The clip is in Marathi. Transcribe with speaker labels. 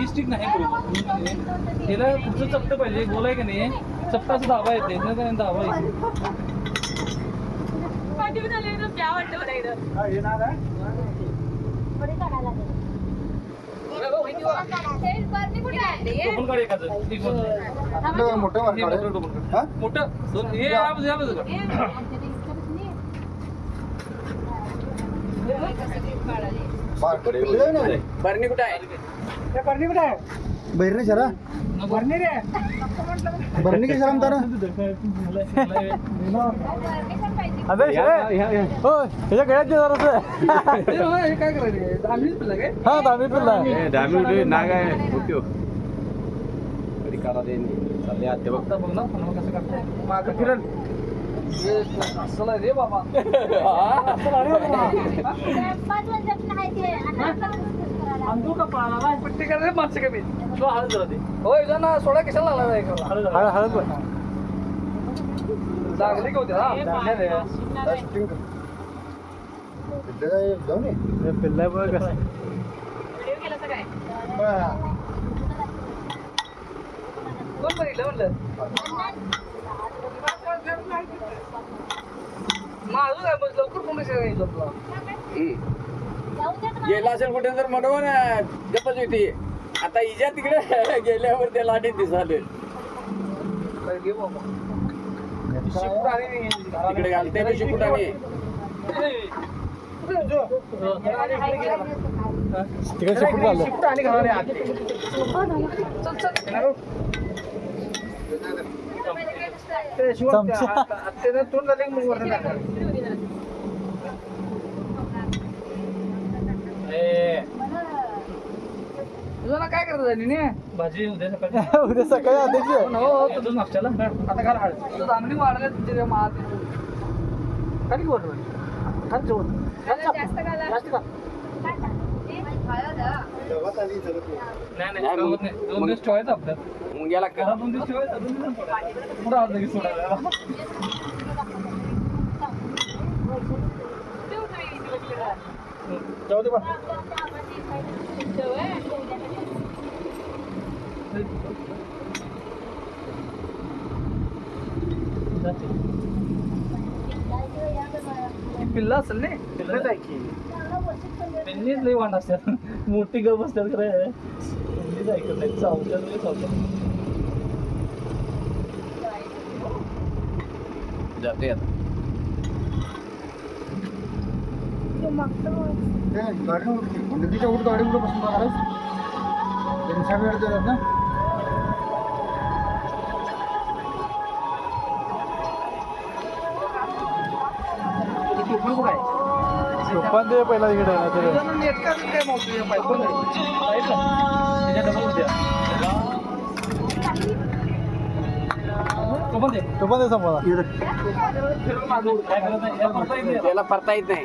Speaker 1: ती स्टिक नाही. बरोबर तिला कुठचं चपटं पाहिजे गोल आहे का नाही? चपटा असं दाबा येते ना त्याने दाबा येते.
Speaker 2: मोठं वर. काढ. हा?
Speaker 1: मोठं दोन हे या काढ.
Speaker 2: बारकडे पिल्लं नाही.
Speaker 3: बरणी कुठे आहे?
Speaker 2: बहिरने शरा? बरणी की शरम तारा?
Speaker 4: अबे हो ह्याच्या गळ्यात दे जरासं.
Speaker 1: हे काय करायचं आम्हीच पिल्ला काय?
Speaker 4: हा दामी पिल्ला.
Speaker 3: डामी नाग आहे. उठ्यो कधी करा दे चालले आते बघ.
Speaker 1: आता बघ ना पण कसं करतो मागं फिरल. हे असलं रे बाबा. का पट्टी माणसं कमी. तो हळद होय जा ना सोडा कशाला लागला हळद
Speaker 4: हळद हळद
Speaker 1: का होती? हा.
Speaker 2: जाऊ नये
Speaker 4: पिल्ला बघ कसं.
Speaker 1: कोण बघितलं म्हणलं? माझं काय? बस लवकर कोणी सांगितलं तुला
Speaker 3: गेला असेल कुठे तर म्हणून गपच होती आता इजा तिकडे गेल्यावर त्या लाटीत दिसाले. तिकडे घालते मी शिकुटाने
Speaker 4: तिकडे
Speaker 1: आत. चल चल.
Speaker 4: चमचा.
Speaker 1: तुझं ना काय करत आहे भाजी उद्या सकाळी.
Speaker 4: उद्या सकाळी
Speaker 1: हो हो हो, तुझं नाश्त्याला आता घाल हळद तुझं चांगली वाढल्या तुझ्या मात खाली खाली जेवण
Speaker 5: जास्त
Speaker 1: का नाही नाही. दोन दिवस ठेवायचं आपल्यात
Speaker 3: मुंग्याला.
Speaker 1: पिल्ला असेल नाही पिल्लंच आहे की पिल्लीच लई वांड असतात मोठी गप असतात खरं. पिल्लीच ऐकत नाही चावतात चावतात
Speaker 3: जाते आता
Speaker 2: नदीच्या उठ गाडी कुठं बसून वेळ देतात ना
Speaker 1: टोपण
Speaker 4: दे पहिला
Speaker 1: तुझं नेटका काय मावतो त्याच्या डबल द्या टोपण दे
Speaker 4: टोपण दे समोर
Speaker 1: फिरून मागं काय करत नाही या करता येत नाही.
Speaker 3: त्याला परता येत नाही